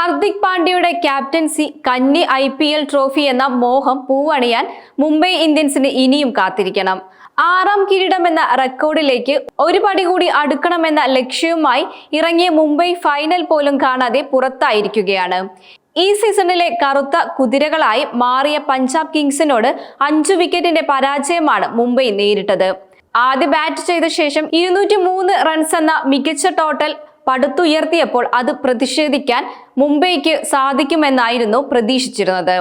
ഹർദിക് പാണ്ഡ്യയുടെ ക്യാപ്റ്റൻസി കന്നി I P L trophy എന്ന മോഹം പൂവണിയാൻ മുംബൈ ഇന്ത്യൻസിന് ഇനിയും കാത്തിരിക്കണം. ആറാം കിരീടം എന്ന റെക്കോർഡിലേക്ക് ഒരു പടി കൂടി അടുക്കണമെന്ന ലക്ഷ്യവുമായി ഇറങ്ങിയ മുംബൈ ഫൈനൽ പോലും കാണാതെ പുറത്തായിരിക്കുകയാണ്. ഈ സീസണിലെ കറുത്ത കുതിരകളായി മാറിയ പഞ്ചാബ് കിങ്സിനോട് അഞ്ചു വിക്കറ്റിന്റെ പരാജയമാണ് മുംബൈ നേരിട്ടത്. ആദ്യ ബാറ്റ് ചെയ്ത ശേഷം ഇരുന്നൂറ്റി റൺസ് എന്ന മികച്ച ടോട്ടൽ പടുത്തുയർത്തിയപ്പോൾ അത് പ്രതിഷേധിക്കാൻ മുംബൈക്ക് സാധിക്കുമെന്നായിരുന്നു പ്രതീക്ഷിച്ചിരുന്നത്.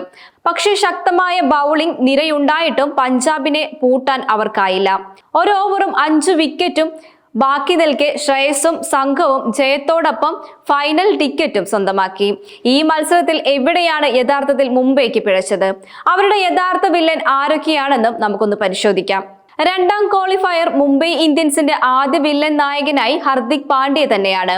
പക്ഷേ ശക്തമായ ബൗളിംഗ് നിരയുണ്ടായിട്ടും പഞ്ചാബിനെ പൂട്ടാൻ അവർക്കായില്ല. ഒരു ഓവറും അഞ്ചു വിക്കറ്റും ബാക്കി നിൽക്കെ ശ്രേയസും സംഘവും ജയത്തോടൊപ്പം ഫൈനൽ ടിക്കറ്റും സ്വന്തമാക്കി. ഈ മത്സരത്തിൽ എവിടെയാണ് യഥാർത്ഥത്തിൽ മുംബൈക്ക് പിഴച്ചത്? അവരുടെ യഥാർത്ഥ വില്ലൻ ആരൊക്കെയാണെന്നും നമുക്കൊന്ന് പരിശോധിക്കാം. രണ്ടാം ക്വാളിഫയർ മുംബൈ ഇന്ത്യൻസിന്റെ ആദ്യ വില്ലൻ നായകനായി ഹർദിക് പാണ്ഡ്യ തന്നെയാണ്.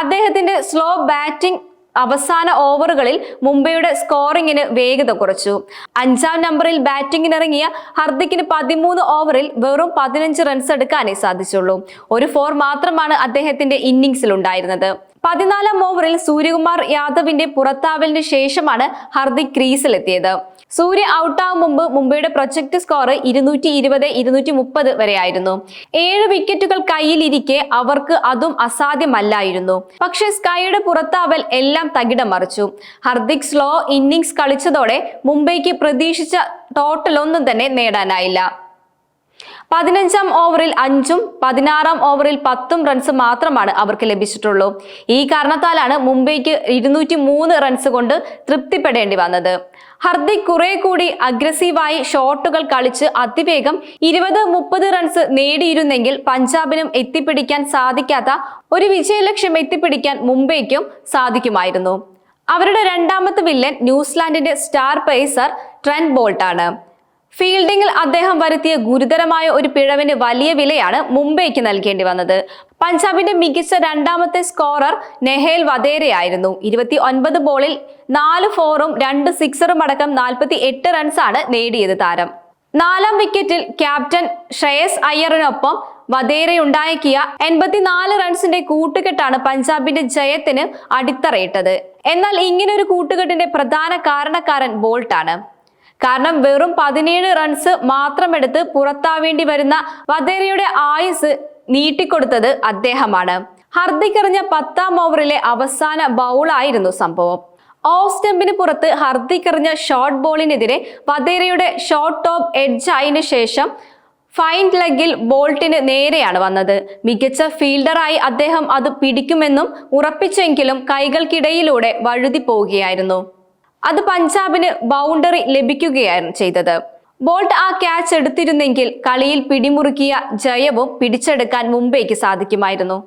അദ്ദേഹത്തിന്റെ സ്ലോ ബാറ്റിംഗ് അവസാന ഓവറുകളിൽ മുംബൈയുടെ സ്കോറിംഗിന് വേഗത കുറച്ചു. അഞ്ചാം നമ്പറിൽ ബാറ്റിംഗിനിറങ്ങിയ ഹർദിക്കിന് പതിമൂന്ന് ഓവറിൽ വെറും പതിനഞ്ച് റൺസ് എടുക്കാനേ സാധിച്ചുള്ളൂ. ഒരു ഫോർ മാത്രമാണ് അദ്ദേഹത്തിന്റെ ഇന്നിംഗ്സിൽ ഉണ്ടായിരുന്നത് പതിനാലാം ഓവറിൽ സൂര്യകുമാർ യാദവിന്റെ പുറത്താവലിന് ശേഷമാണ് ഹർദിക് ക്രീസിലെത്തിയത് സൂര്യ ഔട്ട് ഔട്ടാവും മുമ്പ് മുംബൈയുടെ പ്രൊജക്ട് സ്കോർ ഇരുന്നൂറ്റി ഇരുപത് ഇരുന്നൂറ്റി മുപ്പത് വരെയായിരുന്നു. ഏഴ് വിക്കറ്റുകൾ കയ്യിലിരിക്കെ അവർക്ക് അതും അസാധ്യമല്ലായിരുന്നു. പക്ഷെ സ്കൈയുടെ പുറത്താവൽ എല്ലാം തകിടം മറിച്ചു. ഹർദിക് സ്ലോ ഇന്നിംഗ്സ് കളിച്ചതോടെ മുംബൈക്ക് പ്രതീക്ഷിച്ച ടോട്ടൽ ഒന്നും തന്നെ നേടാനായില്ല. പതിനഞ്ചാം ഓവറിൽ അഞ്ചും പതിനാറാം ഓവറിൽ പത്തും റൺസ് മാത്രമാണ് അവർക്ക് ലഭിച്ചിട്ടുള്ളൂ. ഈ കാരണത്താലാണ് മുംബൈക്ക് ഇരുന്നൂറ്റി മൂന്ന് റൺസ് കൊണ്ട് തൃപ്തിപ്പെടേണ്ടി വന്നത്. ഹർദിക് കുറെ കൂടി അഗ്രസീവായി ഷോട്ടുകൾ കളിച്ച് അതിവേഗം ഇരുപത് മുപ്പത് റൺസ് നേടിയിരുന്നെങ്കിൽ പഞ്ചാബിനും എത്തിപ്പിടിക്കാൻ സാധിക്കാത്ത ഒരു വിജയലക്ഷ്യം എത്തിപ്പിടിക്കാൻ മുംബൈക്കും സാധിക്കുമായിരുന്നു. അവരുടെ രണ്ടാമത്തെ വില്ലൻ ന്യൂസിലാൻഡിന്റെ സ്റ്റാർ പേസർ ട്രെൻഡ് ബോൾട്ടാണ്. ഫീൽഡിംഗിൽ അദ്ദേഹം വരുത്തിയ ഗുരുതരമായ ഒരു പിഴവിന് വലിയ വിലയാണ് മുംബൈക്ക് നൽകേണ്ടി വന്നത്. പഞ്ചാബിന്റെ മികച്ച രണ്ടാമത്തെ സ്കോറർ നെഹേൽ വധേരയായിരുന്നു ഇരുപത്തി ഒൻപത് ബോളിൽ നാല് ഫോറും രണ്ട് സിക്സറും അടക്കം നാൽപ്പത്തി എട്ട് റൺസാണ് നേടിയത് താരം. നാലാം വിക്കറ്റിൽ ക്യാപ്റ്റൻ ശ്രേയസ് അയ്യറിനൊപ്പം വധേരയുണ്ടാക്കിയ എൺപത്തിനാല് റൺസിന്റെ കൂട്ടുകെട്ടാണ് പഞ്ചാബിന്റെ ജയത്തിന് അടിത്തറയിട്ടത്. എന്നാൽ ഇങ്ങനൊരു കൂട്ടുകെട്ടിന്റെ പ്രധാന കാരണക്കാരൻ ബോൾട്ടാണ്. കാരണം വെറും പതിനേഴ് റൺസ് മാത്രമെടുത്ത് പുറത്താവേണ്ടി വരുന്ന വധേരയുടെ ആയുസ് നീട്ടിക്കൊടുത്തത് അദ്ദേഹമാണ്. ഹർദിക് എറിഞ്ഞ പത്താം ഓവറിലെ അവസാന ബൗളായിരുന്നു സംഭവം. ഓഫ് സ്റ്റെമ്പിന് പുറത്ത് ഹർദിക് എറിഞ്ഞ ഷോർട്ട് ബോളിനെതിരെ വധേരയുടെ ഷോർട്ട് ടോപ്പ് എഡ്ജ് ആയതിനു ശേഷം ഫൈൻഡ് ലെഗിൽ ബോൾട്ടിന് നേരെയാണ് വന്നത്. മികച്ച ഫീൽഡറായി അദ്ദേഹം അത് പിടിക്കുമെന്നും ഉറപ്പിച്ചെങ്കിലും കൈകൾക്കിടയിലൂടെ വഴുതി പോവുകയായിരുന്നു. അത് പഞ്ചാബിന് ബൗണ്ടറി ലഭിക്കുകയായിരുന്നു ചെയ്തത്. ബോൾട്ട് ആ ക്യാച്ച് എടുത്തിരുന്നെങ്കിൽ കളിയിൽ പിടിമുറുക്കിയ ജയവും പിടിച്ചെടുക്കാൻ മുംബൈക്ക് സാധിക്കുമായിരുന്നു.